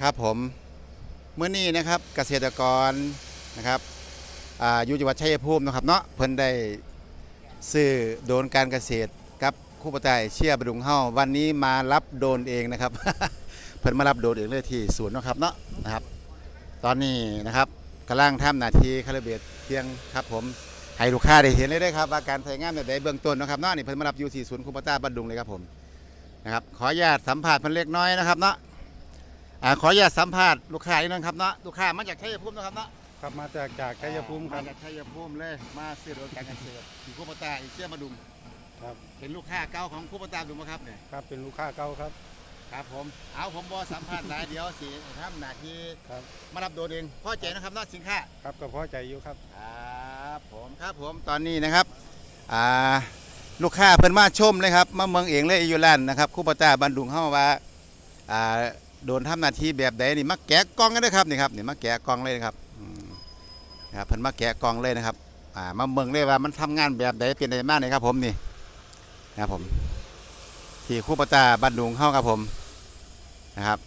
ครับผมเมื่อนี้นะครับเกษตรกรนะครับอ่าอยู่จังหวัดชัยภูมินะครับเนาะเพิ่นได้ซื้อโดนการเกษตรกับคู่ปตายเชียบดุงเฮาวันนี้มารับโดนเองนะครับ เพิ่นมารับโดนเองเลยที่สวนนะครับเนาะนะครับ ตอนนี้นะครับกำลังทำนาทีคาลิเบตเพียงครับผมให้ลูกค้าได้เห็นเลยได้ครับว่าการใช้งานแบบใดเบื้องต้นนะครับเนาะนี่เพิ่นมารับอยู่ที่ศูนย์คู่ปตาบ้านดุงเลยครับผมนะครับขออนุญาตสัมภาษณ์เพิ่นเล็กน้อยนะครับเนาะ อ่าขออนุญาตสัมภาษณ์ลูกค้าอีกนึงครับเนาะลูกค้ามาจากชัยภูมิเนาะครับเนาะครับมาจากจากชัยภูมิครับ มาจากชัยภูมิเลยมาซื้อรถการเกษตรที่คูปตาอีเชียมาดุงครับ เป็นลูกค้าเก่าของคูปตาดุงไหมครับเนี่ยครับเป็นลูกค้าเก่าครับ ครับผมเอาผมบอสัมภาษณ์หลายเดี๋ยวสิทำหน้าที่ครับ มารับโดนเองพ่อใจนะครับเนาะสินค้า ครับก็พอใจอยู่ครับครับผมครับผมตอนนี้นะครับอ่าลูกค้าเพิ่นมาชมเลยครับมาเมืองเองเลยอยู่ร้านนะครับคูปตาบันดุงเฮาว่าอ่า โดนทำหน้าที่แบบใดนี่มาแกะกล่องกันเด้อครับนี่ครับนี่มาแกะกล่องเลยนะครับนะครับเพิ่นมาแกะกล่องเลยนะครับอ่ามาเมืองเลยว่ามันทำงานแบบใดเป็นใดมากเลยครับ ผมนี่นะครับผมที่คูปตาบันดุงเฮาครับผมนะครับ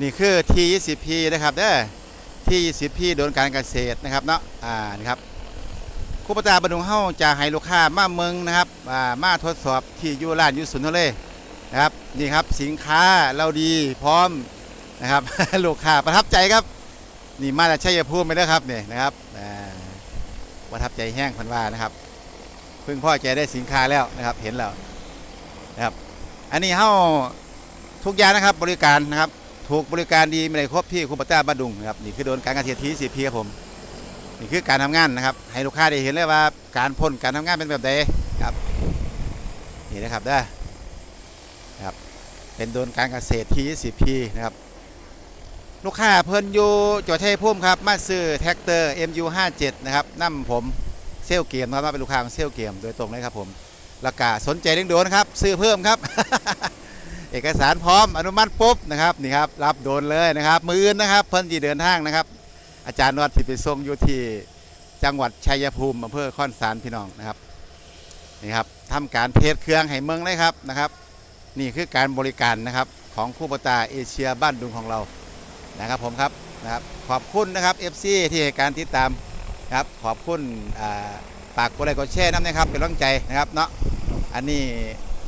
นี่คือ T20P นะครับเด้อ T20P โดนการเกษตรนะครับเนาะอ่านี่ครับ คูปตาบรรดุงเฮาจะให้ลูกค้ามาเมืองนะครับมาทดสอบที่ยูร้านยูสุนทรเลนะครับนี่ครับสินค้าเราดีพร้อมนะครับลูกค้าประทับใจครับนี่มาจากชัยภูมิไปแล้วครับนี่นะครับประทับใจแห้งพันว่านะครับเพิ่งพ่อใจได้สินค้าแล้วนะครับเห็นแล้วนะครับอันนี้เฮาทุกอย่างนะครับบริการนะครับถูกบริการดีไม่ได้ครบที่คูปต้าบ้านดุงนะครับนี่คือโดนการเกษตรทีสีพีครับผม นี่คือการทำงานนะครับ ให้ลูกค้าได้เห็นเลยว่าการพ่นการทำงานเป็นแบบใดครับนี่นะครับได้ครับเป็นโดนการเกษตรทีสีพีนะครับลูกค้าเพิ่นอยู่จังหวัดชัยภูมิครับมาซื้อแท็กเตอร์ MU57 นะครับนั่มผมเซลเกมนะครับเป็นลูกค้าของเซลเกมโดยตรงเลยครับผมราคาสนใจเร่งด่วนครับ ซื้อเพิ่มครับ เอกสารพร้อมอนุมัติปุ๊บนะครับนี่ครับรับโดนเลยนะครับมืออื่นนะครับ เพิ่นที่เดินทางนะครับ อาจารย์นวดสิไปส่งอยู่ที่จังหวัดชัยภูมิอำเภอค่อนสารพี่น้องนะครับนี่ครับทำการเทสเครื่องให้เมืองเลยครับนะครับ นี่คือการบริการนะครับของคู่ปตาเอเชียบ้านดุงของเรานะครับผมครับนะครับขอบคุณนะครับ FC ที่ให้การติดตามนะครับขอบคุณอ่าฝากกดไลค์กดแชร์น้ำนะครับเป็นกำลังใจนะครับเนาะอันนี้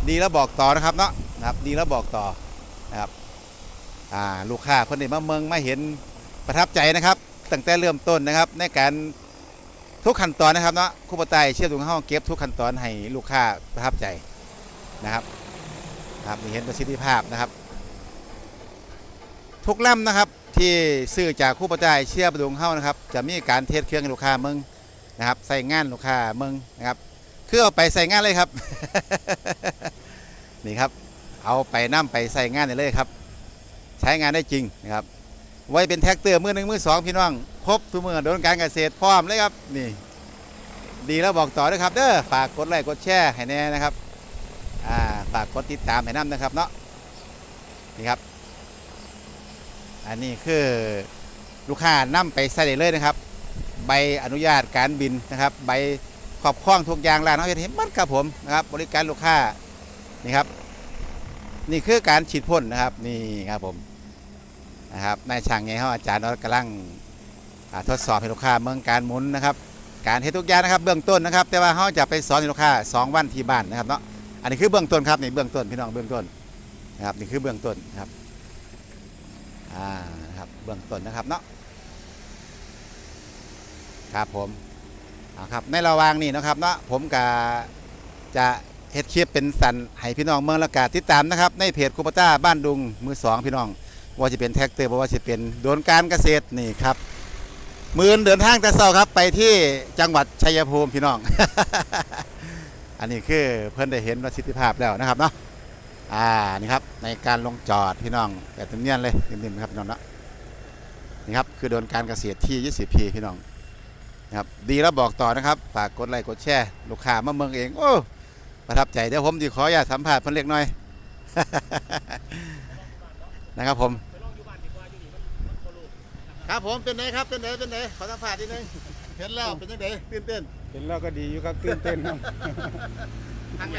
ดีแล้วบอกต่อนะครับเนาะนะครับดีแล้วบอกต่อนะครับลูกค้าคนนี้มาเมืองมาเห็นประทับใจนะครับ ตั้งแต่เริ่มต้นนะครับ ในการทุกขั้นตอนนะครับเนาะคู่ปไตยเชื่อมถึงห้องเก็บทุกขั้นตอนให้ลูกค้าประทับใจนะครับครับนี่เห็นประสิทธิภาพนะครับ ทุกลำนะครับที่ซื้อจากคู่ปไตยเชื่อประดุงเฮ้านะครับ จะมีการเทสเครื่องลูกค้ามืองนะครับใส่งานลูกค้ามืองนะครับคือเอาไปใส่งานเลยครับ นี่ครับ เอาไปนํไปใส่งานเลยครับ ใช้งานได้จริงนะครับ ไว้เป็นแท็กเตอร์มือหนึ่งมือสองพี่น้องครบทุกมือโดนการเกษตรพร้อมเลยครับนี่ ดีแล้วบอกต่อด้วยครับเด้อฝากกดไลค์กดแชร์ให้แน่นะครับอ่าฝากกดติดตามให้น้ำนะครับเนาะนี่ครับ อันนี้คือลูกค้านํไปใส่ได้เลยนะครับ ใบอนุญาตการบินนะครับ ใบครอบครองทุกอย่างร้านเขาเห็นเห็นมัดครับผมนะครับ บริการลูกค้านี่ครับ นี่คือการฉีดพ่นนะครับ นี่ครับผม นะครับนายช่างไงเขาอาจารย์เรากำลังทดสอบให้ลูกค้าเมืองการหมุนนะครับ การเททุกอย่างนะครับเบื้องต้นนะครับ แต่ว่าเขาจะไปสอนให้ลูกค้าสองวันที่บ้านนะครับเนาะอันนี้คือเบื้องต้นครับนี่เบื้องต้นพี่น้องเบื้องต้นนะครับนี่คือเบื้องต้นนะครับอ่านะครับเบื้องต้นนะครับเนาะครับผมเอาครับในระหว่างนี้นะครับเนาะผมกับจะเฮ็ดคลิปเป็นสันให้พี่น้องเมืองละกาติดตามนะครับในเพจคูปต้าบ้านดุงมือสองพี่น้อง ว่าจะเป็นแท็กเตอร์บ่ว่าจะเป็นโดนการเกษตรนี่ครับมือนเดินทางแต่เช้าครับไปที่จังหวัดชัยภูมิพี่น้อง อันนี้คือเพิ่อนได้เห็นประสิทธิภาพแล้วนะครับเนาะอ่านี่ครับในการลงจอดพี่น้องแต่เนียนเลยนิ่มๆครับพี่น้องเนาะนี่ครับคือโดนการเกษตรที่ 20p พี่น้องนะครับดีแล้วบอกต่อนะครับฝากกดไลค์กดแชร์ลูกค้ามาเมืองเองโอ้ประทับใจเดี๋ยวผมดีขออย่าสัมผัสเพิ่นเล็กน้อยนะครับผม ครับผมเป็นไงครับเป็นไงเป็นไงขอสัมผัสนิดนึงเห็นแล้วเป็นยังไงตื่นเต้น เห็นแล้วก็ดีอยู่ครับตื่นเต้นครับทาง